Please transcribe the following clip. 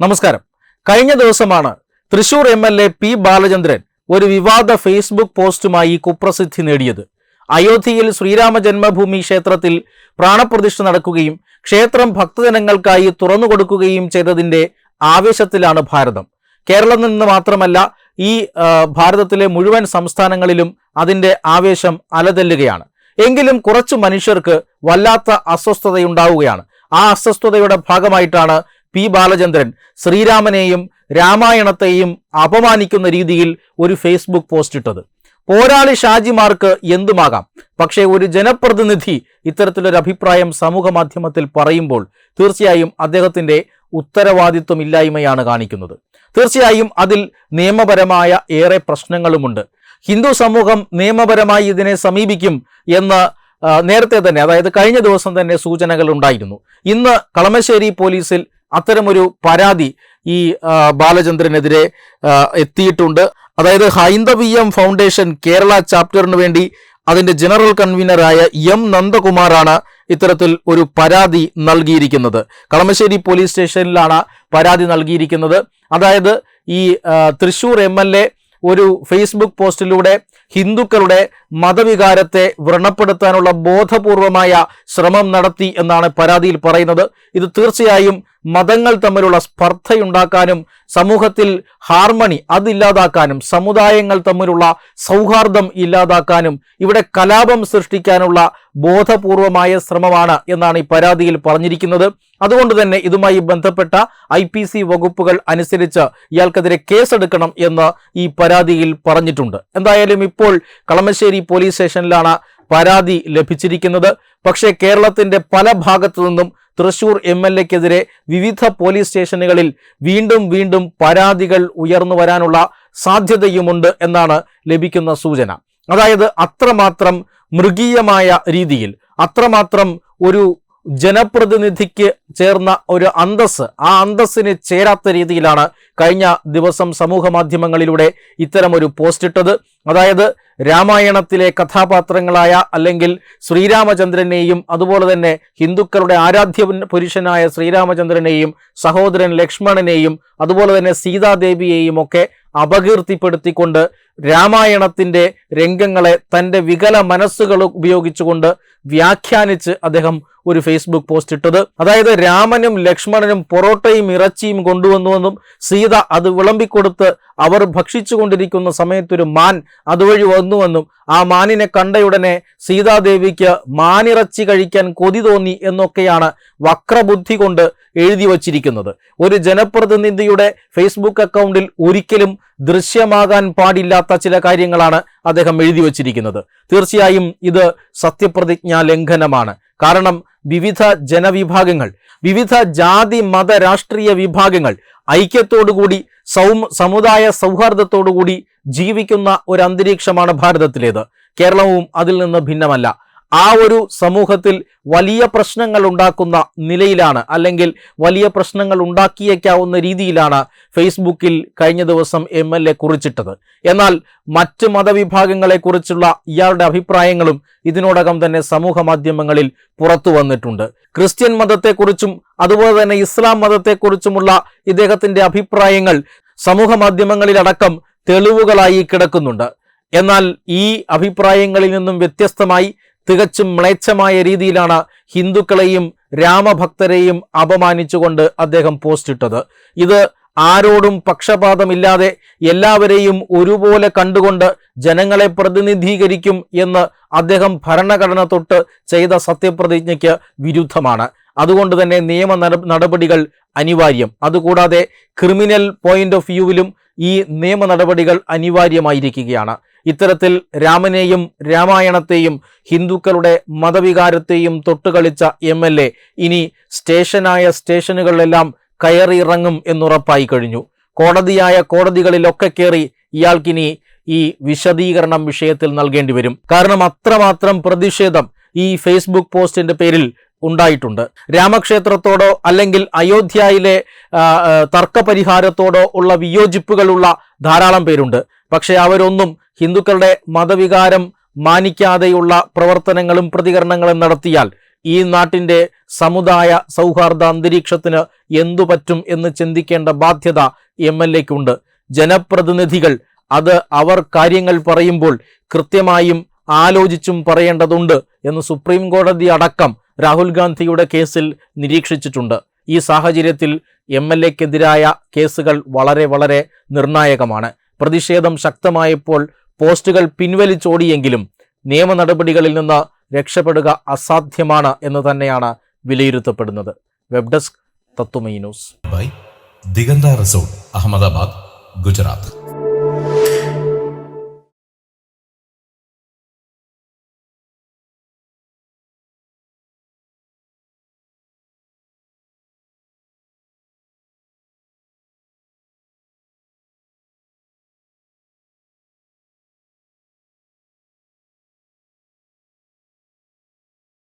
നമസ്കാരം. കഴിഞ്ഞ ദിവസമാണ് Thrissur M L A P Balachandran ഒരു വിവാദ ഫേസ്ബുക്ക് പോസ്റ്റുമായി കുപ്രസിദ്ധി നേടിയത്. അയോധ്യയിൽ ശ്രീരാമ ജന്മഭൂമി ക്ഷേത്രത്തിൽ പ്രാണപ്രതിഷ്ഠ നടക്കുകയും ക്ഷേത്രം ഭക്തജനങ്ങൾക്കായി തുറന്നുകൊടുക്കുകയും ചെയ്തതിന്റെ ആവേശത്തിലാണ് ഭാരതം. കേരളം നിന്ന് മാത്രമല്ല ഈ ഭാരതത്തിലെ മുഴുവൻ സംസ്ഥാനങ്ങളിലും അതിന്റെ ആവേശം അലതല്ലുകയാണ്. എങ്കിലും കുറച്ചു മനുഷ്യർക്ക് വല്ലാത്ത അസ്വസ്ഥതയുണ്ടാവുകയാണ്. ആ അസ്വസ്ഥതയുടെ ഭാഗമായിട്ടാണ് പി ബാലചന്ദ്രൻ ശ്രീരാമനെയും രാമായണത്തെയും അപമാനിക്കുന്ന രീതിയിൽ ഒരു ഫേസ്ബുക്ക് പോസ്റ്റ് ഇട്ടത്. പോരാളി ഷാജിമാർക്ക് എന്തുമാകാം? പക്ഷേ ഒരു ജനപ്രതിനിധി ഇത്തരത്തിലൊരു അഭിപ്രായം സമൂഹ മാധ്യമത്തിൽ പറയുമ്പോൾ തീർച്ചയായും അദ്ദേഹത്തിന്റെ ഉത്തരവാദിത്വം ഇല്ലായ്മയാണ് കാണിക്കുന്നത്. തീർച്ചയായും അതിൽ നിയമപരമായ ഏറെ പ്രശ്നങ്ങളുമുണ്ട്. ഹിന്ദു സമൂഹം നിയമപരമായി ഇതിനെ സമീപിക്കും എന്ന് നേരത്തെ തന്നെ അതായത് കഴിഞ്ഞ ദിവസം തന്നെ സൂചനകൾ ഉണ്ടായിരുന്നു. ഇന്ന് കളമശ്ശേരി പോലീസിൽ അത്തരമൊരു പരാതി ഈ ബാലചന്ദ്രനെതിരെ എത്തിയിട്ടുണ്ട്. അതായത് ഹൈന്ദവീയം ഫൗണ്ടേഷൻ കേരള ചാപ്റ്ററിന് വേണ്ടി അതിന്റെ ജനറൽ കൺവീനറായ എം നന്ദകുമാറാണ് ഇത്തരത്തിൽ ഒരു പരാതി നൽകിയിരിക്കുന്നത്. കളമശ്ശേരി പോലീസ് സ്റ്റേഷനിലാണ് പരാതി നൽകിയിരിക്കുന്നത്. അതായത് ഈ തൃശൂർ എ ഒരു ഫേസ്ബുക്ക് പോസ്റ്റിലൂടെ ഹിന്ദുക്കളുടെ മതവികാരത്തെ വ്രണപ്പെടുത്താനുള്ള ബോധപൂർവമായ ശ്രമം നടത്തി എന്നാണ് പരാതിയിൽ പറയുന്നത്. ഇത് തീർച്ചയായും മതങ്ങൾ തമ്മിലുള്ള സ്പർദ്ധയുണ്ടാക്കാനും സമൂഹത്തിൽ ഹാർമണി അതില്ലാതാക്കാനും സമുദായങ്ങൾ തമ്മിലുള്ള സൗഹാർദ്ദം ഇല്ലാതാക്കാനും ഇവിടെ കലാപം സൃഷ്ടിക്കാനുള്ള ബോധപൂർവമായ ശ്രമമാണ് എന്നാണ് ഈ പരാതിയിൽ പറഞ്ഞിരിക്കുന്നത്. അതുകൊണ്ട് തന്നെ ഇതുമായി ബന്ധപ്പെട്ട ഐ പി സി വകുപ്പുകൾ അനുസരിച്ച് ഇയാൾക്കെതിരെ കേസെടുക്കണം എന്ന് ഈ പരാതിയിൽ പറഞ്ഞിട്ടുണ്ട്. എന്തായാലും ഇപ്പോൾ കളമശ്ശേരി പോലീസ് സ്റ്റേഷനിലാണ് പരാതി ലഭിച്ചിരിക്കുന്നത്. പക്ഷേ കേരളത്തിന്റെ പല ഭാഗത്തു നിന്നും തൃശൂർ എം എൽ എക്കെതിരെ വിവിധ പോലീസ് സ്റ്റേഷനുകളിൽ വീണ്ടും വീണ്ടും പരാതികൾ ഉയർന്നു വരാനുള്ള സാധ്യതയുമുണ്ട് എന്നാണ് ലഭിക്കുന്ന സൂചന. അതായത് അത്രമാത്രം മൃഗീയമായ രീതിയിൽ അത്രമാത്രം ഒരു ജനപ്രതിനിധിക്ക് ചേർന്ന ഒരു അന്തസ് ആ അന്തസ്സിന് ചേരാത്ത രീതിയിലാണ് കഴിഞ്ഞ ദിവസം സമൂഹ മാധ്യമങ്ങളിലൂടെ ഇത്തരം ഒരു പോസ്റ്റ് ഇട്ടത്. അതായത് രാമായണത്തിലെ കഥാപാത്രങ്ങളായ അല്ലെങ്കിൽ ശ്രീരാമചന്ദ്രനെയും അതുപോലെ തന്നെ ഹിന്ദുക്കളുടെ ആരാധ്യ പുരുഷനായ ശ്രീരാമചന്ദ്രനെയും സഹോദരൻ ലക്ഷ്മണനെയും അതുപോലെ തന്നെ സീതാദേവിയെയും ഒക്കെ അപകീർത്തിപ്പെടുത്തിക്കൊണ്ട് രാമായണത്തിന്റെ രംഗങ്ങളെ തന്റെ വികല മനസ്സുകൾ ഉപയോഗിച്ചുകൊണ്ട് വ്യാഖ്യാനിച്ച് അദ്ദേഹം ഒരു ഫേസ്ബുക്ക് പോസ്റ്റ് ഇട്ടത്. അതായത് രാമനും ലക്ഷ്മണനും പൊറോട്ടയും ഇറച്ചിയും കൊണ്ടുവന്നുവെന്നും സീത അത് വിളമ്പിക്കൊടുത്ത് അവർ ഭക്ഷിച്ചുകൊണ്ടിരിക്കുന്ന സമയത്തൊരു മാൻ അതുവഴി വന്നുവെന്നും ആ മാനിനെ കണ്ടയുടനെ സീതാദേവിക്ക് മാനിറച്ചി കഴിക്കാൻ കൊതി തോന്നി എന്നൊക്കെയാണ് വക്രബുദ്ധി കൊണ്ട് എഴുതി വച്ചിരിക്കുന്നത്. ഒരു ജനപ്രതിനിധിയുടെ ഫേസ്ബുക്ക് അക്കൗണ്ടിൽ ഒരിക്കലും ദൃശ്യമാകാൻ പാടില്ലാത്ത ചില കാര്യങ്ങളാണ് അദ്ദേഹം എഴുതി വച്ചിരിക്കുന്നത്. തീർച്ചയായും ഇത് സത്യപ്രതിജ്ഞാ ലംഘനമാണ്. കാരണം വിവിധ ജനവിഭാഗങ്ങൾ വിവിധ ജാതി മത രാഷ്ട്രീയ വിഭാഗങ്ങൾ ഐക്യത്തോടുകൂടി സൗ സമുദായ സൗഹാർദ്ദത്തോടുകൂടി ജീവിക്കുന്ന ഒരു അന്തരീക്ഷമാണ് ഭാരതത്തിലേത്. കേരളവും അതിൽ നിന്ന് ഭിന്നമല്ല. ആ ഒരു സമൂഹത്തിൽ വലിയ പ്രശ്നങ്ങൾ ഉണ്ടാക്കുന്ന നിലയിലാണ് അല്ലെങ്കിൽ വലിയ പ്രശ്നങ്ങൾ ഉണ്ടാക്കിയേക്കാവുന്ന രീതിയിലാണ് ഫേസ്ബുക്കിൽ കഴിഞ്ഞ ദിവസം എം എൽ എ കുറിച്ചിട്ടത്. എന്നാൽ മറ്റ് മതവിഭാഗങ്ങളെക്കുറിച്ചുള്ള ഇയാളുടെ അഭിപ്രായങ്ങളും ഇതിനോടകം തന്നെ സമൂഹ മാധ്യമങ്ങളിൽ പുറത്തു വന്നിട്ടുണ്ട്. ക്രിസ്ത്യൻ മതത്തെക്കുറിച്ചും അതുപോലെ തന്നെ ഇസ്ലാം മതത്തെക്കുറിച്ചുമുള്ള ഇദ്ദേഹത്തിന്റെ അഭിപ്രായങ്ങൾ സമൂഹ മാധ്യമങ്ങളിലടക്കം തെളിവുകളായി കിടക്കുന്നുണ്ട്. എന്നാൽ ഈ അഭിപ്രായങ്ങളിൽ നിന്നും വ്യത്യസ്തമായി തികച്ചും മ്ലേച്ഛമായ രീതിയിലാണ് ഹിന്ദുക്കളെയും രാമഭക്തരെയും അപമാനിച്ചുകൊണ്ട് അദ്ദേഹം പോസ്റ്റ് ഇട്ടത്. ഇത് ആരോടും പക്ഷപാതമില്ലാതെ എല്ലാവരെയും ഒരുപോലെ കണ്ടുകൊണ്ട് ജനങ്ങളെ പ്രതിനിധീകരിക്കും എന്ന് അദ്ദേഹം ഭരണഘടന തൊട്ട് ചെയ്ത സത്യപ്രതിജ്ഞയ്ക്ക് വിരുദ്ധമാണ്. അതുകൊണ്ട് തന്നെ നിയമ നടപടികൾ അനിവാര്യം. അതുകൂടാതെ ക്രിമിനൽ പോയിന്റ് ഓഫ് വ്യൂവിലും ഈ നിയമ നടപടികൾ അനിവാര്യമായിരിക്കുകയാണ്. ഇത്തരത്തിൽ രാമനെയും രാമായണത്തെയും ഹിന്ദുക്കളുടെ മതവികാരത്തെയും തൊട്ടുകളിച്ച എം എൽ എ ഇനി സ്റ്റേഷനായ സ്റ്റേഷനുകളിലെല്ലാം കയറിയിറങ്ങും എന്നുറപ്പായി കഴിഞ്ഞു. കോടതിയായ കോടതികളിലൊക്കെ കയറി ഇയാൾക്കിനി ഈ വിശദീകരണം വിഷയത്തിൽ നൽകേണ്ടി വരും. കാരണം അത്രമാത്രം പ്രതിഷേധം ഈ ഫേസ്ബുക്ക് പോസ്റ്റിന്റെ പേരിൽ ഉണ്ടായിട്ടുണ്ട്. രാമക്ഷേത്രത്തോടോ അല്ലെങ്കിൽ അയോധ്യയിലെ തർക്കപരിഹാരത്തോടോ ഉള്ള വിയോജിപ്പുകളുള്ള ധാരാളം പേരുണ്ട്. പക്ഷേ അവരൊന്നും ഹിന്ദുക്കളുടെ മതവികാരം മാനിക്കാതെയുള്ള പ്രവർത്തനങ്ങളും പ്രതികരണങ്ങളും നടത്തിയാൽ ഈ നാട്ടിന്റെ സമുദായ സൗഹാർദ്ദ അന്തരീക്ഷത്തിന് എന്തു പറ്റും എന്ന് ചിന്തിക്കേണ്ട ബാധ്യത എം എൽ എക്കുണ്ട്. ജനപ്രതിനിധികൾ അത് അവർ കാര്യങ്ങൾ പറയുമ്പോൾ കൃത്യമായും ആലോചിച്ചും പറയേണ്ടതുണ്ട് എന്ന് സുപ്രീം കോടതി അടക്കം രാഹുൽ ഗാന്ധിയുടെ കേസിൽ നിരീക്ഷിച്ചിട്ടുണ്ട്. ഈ സാഹചര്യത്തിൽ എം എൽ എക്കെതിരായ കേസുകൾ വളരെ വളരെ നിർണായകമാണ്. പ്രതിഷേധം ശക്തമായപ്പോൾ പോസ്റ്റുകൾ പിൻവലിച്ചോടിയെങ്കിലും നിയമ നടപടികളിൽ നിന്ന് രക്ഷപ്പെടുക അസാധ്യമാണ് എന്ന് തന്നെയാണ് വിലയിരുത്തപ്പെടുന്നത്. Web desk Tatwamayi news. Bye. Diganta resort Ahmedabad Gujarat.